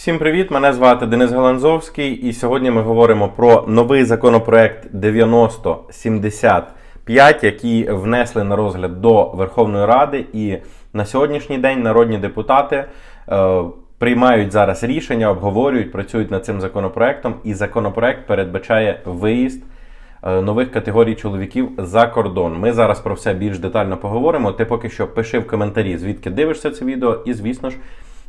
Всім привіт! Мене звати Денис Галанзовський, і сьогодні ми говоримо про новий законопроект 9075, який внесли на розгляд до Верховної Ради. І на сьогоднішній день народні депутати е, приймають зараз рішення, обговорюють, працюють над цим законопроектом. І законопроект передбачає виїзд е, нових категорій чоловіків за кордон. Ми зараз про все більш детально поговоримо. Ти поки що пиши в коментарі, звідки дивишся це відео, і звісно ж.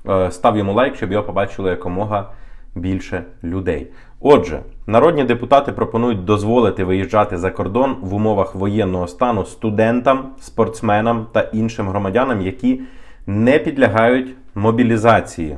Е, Став йому лайк, щоб його побачило якомога більше людей. Отже, народні депутати пропонують дозволити виїжджати за кордон в умовах воєнного стану студентам, спортсменам та іншим громадянам, які не підлягають мобілізації.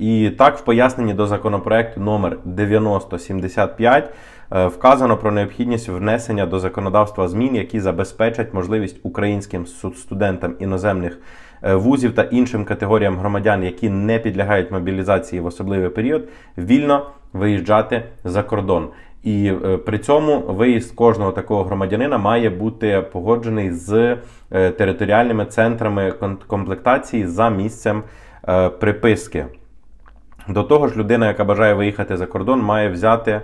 І так, в поясненні до законопроекту номер 9075 е, вказано про необхідність внесення до законодавства змін, які забезпечать можливість українським студентам іноземних е, вузів та іншим категоріям громадян, які не підлягають мобілізації в особливий період, вільно виїжджати за кордон. І е, при цьому виїзд кожного такого громадянина має бути погоджений з територіальними центрами комплектації за місцем приписки. До того ж, людина, яка бажає виїхати за кордон, має взяти е,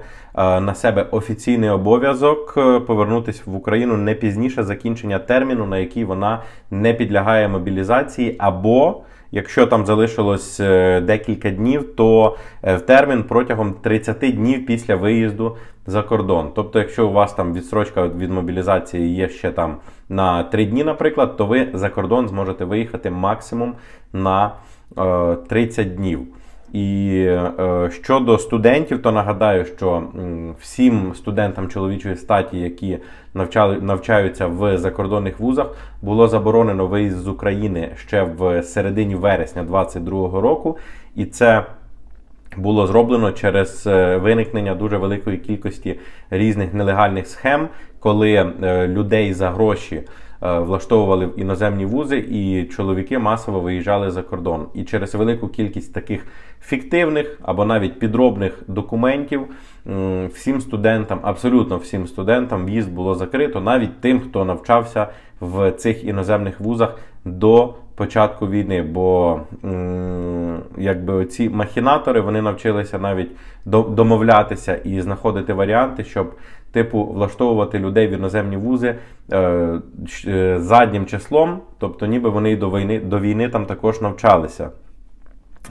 на себе офіційний обов'язок е, повернутися в Україну не пізніше закінчення терміну, на який вона не підлягає мобілізації, або якщо там залишилось е, декілька днів, то в термін протягом 30 днів після виїзду за кордон. Тобто, якщо у вас там відстрочка від мобілізації є ще там на 3 дні, наприклад, то ви за кордон зможете виїхати максимум на е, 30 днів. І е, щодо студентів, то нагадаю, що всім студентам чоловічої статі, які навчали, навчаються в закордонних вузах, було заборонено виїзд з України ще в середині вересня 2022 року. І це було зроблено через е, виникнення дуже великої кількості різних нелегальних схем, коли е, людей за гроші влаштовували в іноземні вузи, і чоловіки масово виїжджали за кордон. І через велику кількість таких фіктивних або навіть підробних документів всім студентам, абсолютно всім студентам, в'їзд було закрито, навіть тим, хто навчався в цих іноземних вузах до початку війни. Бо якби ці махінатори вони навчилися навіть домовлятися і знаходити варіанти, щоб типу влаштовувати людей в іноземні вузи е, е, заднім числом, тобто ніби вони до війни до війни там також навчалися.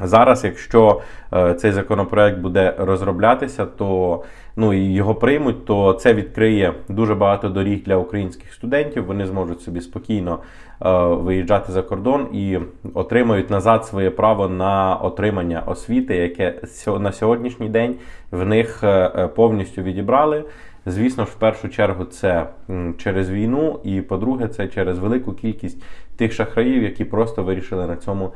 Зараз, якщо е, цей законопроект буде розроблятися, то ну і його приймуть, то це відкриє дуже багато доріг для українських студентів. Вони зможуть собі спокійно е, виїжджати за кордон і отримають назад своє право на отримання освіти, яке на сьогоднішній день в них е, повністю відібрали. Звісно ж, в першу чергу, це через війну, і по-друге, це через велику кількість тих шахраїв, які просто вирішили на цьому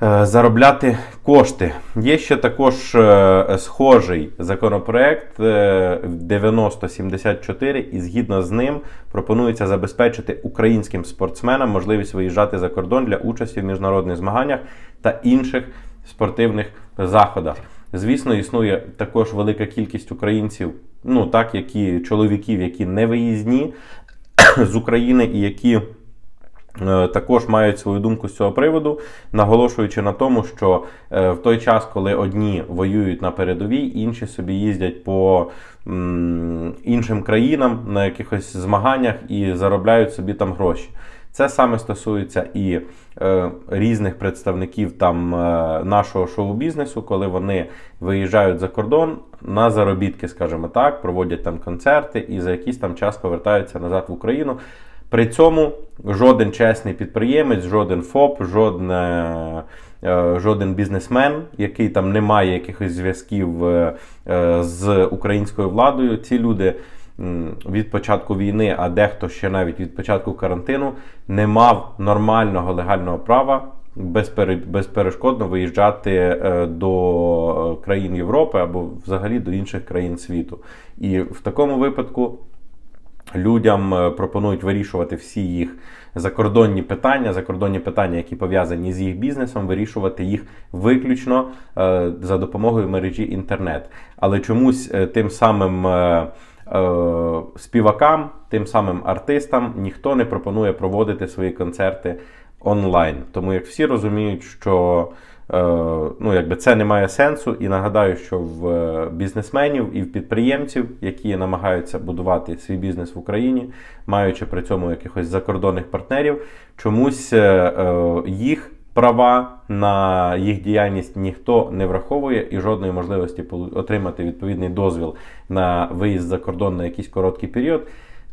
заробляти кошти. Є ще також е, схожий законопроект е, 9074, і згідно з ним пропонується забезпечити українським спортсменам можливість виїжджати за кордон для участі в міжнародних змаганнях та інших спортивних заходах. Звісно, існує також велика кількість українців, ну так, які чоловіків, які не виїзні з України і які е, також мають свою думку з цього приводу, наголошуючи на тому, що е, в той час, коли одні воюють на передовій, інші собі їздять по іншим країнам на якихось змаганнях і заробляють собі там гроші. Це саме стосується і е, різних представників там е, нашого шоу-бізнесу, коли вони виїжджають за кордон на заробітки, скажімо так, проводять там концерти і за якийсь там час повертаються назад в Україну. При цьому жоден чесний підприємець, жоден ФОП, жодне, е, жоден бізнесмен, який там не має якихось зв'язків е, е, з українською владою, ці люди від початку війни, а дехто ще навіть від початку карантину, не мав нормального легального права безпере- безперешкодно виїжджати до країн Європи або взагалі до інших країн світу. І в такому випадку людям е, пропонують вирішувати всі їх закордонні питання, закордонні питання, які пов'язані з їх бізнесом, вирішувати їх виключно е, за допомогою мережі інтернет. Але чомусь е, тим самим. Співакам, тим самим артистам ніхто не пропонує проводити свої концерти онлайн. Тому як всі розуміють, що ну, якби це не має сенсу. І нагадаю, що в е, бізнесменів і в підприємців, які намагаються будувати свій бізнес в Україні, маючи при цьому якихось закордонних партнерів, чомусь е, е, їх права на їх діяльність ніхто не враховує і жодної можливості отримати відповідний дозвіл на виїзд за кордон на якийсь короткий період.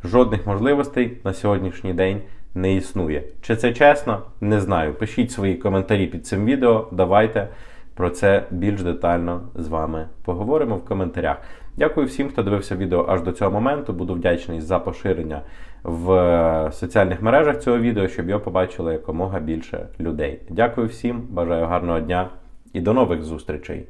Жодних можливостей на сьогоднішній день не існує. Чи це чесно? Не знаю. Пишіть свої коментарі під цим відео. Давайте про це більш детально з вами поговоримо в коментарях. Дякую всім, хто дивився відео аж до цього моменту. Буду вдячний за поширення в е, соціальних мережах цього відео, щоб його побачило якомога більше людей. Дякую всім, бажаю гарного дня і до нових зустрічей!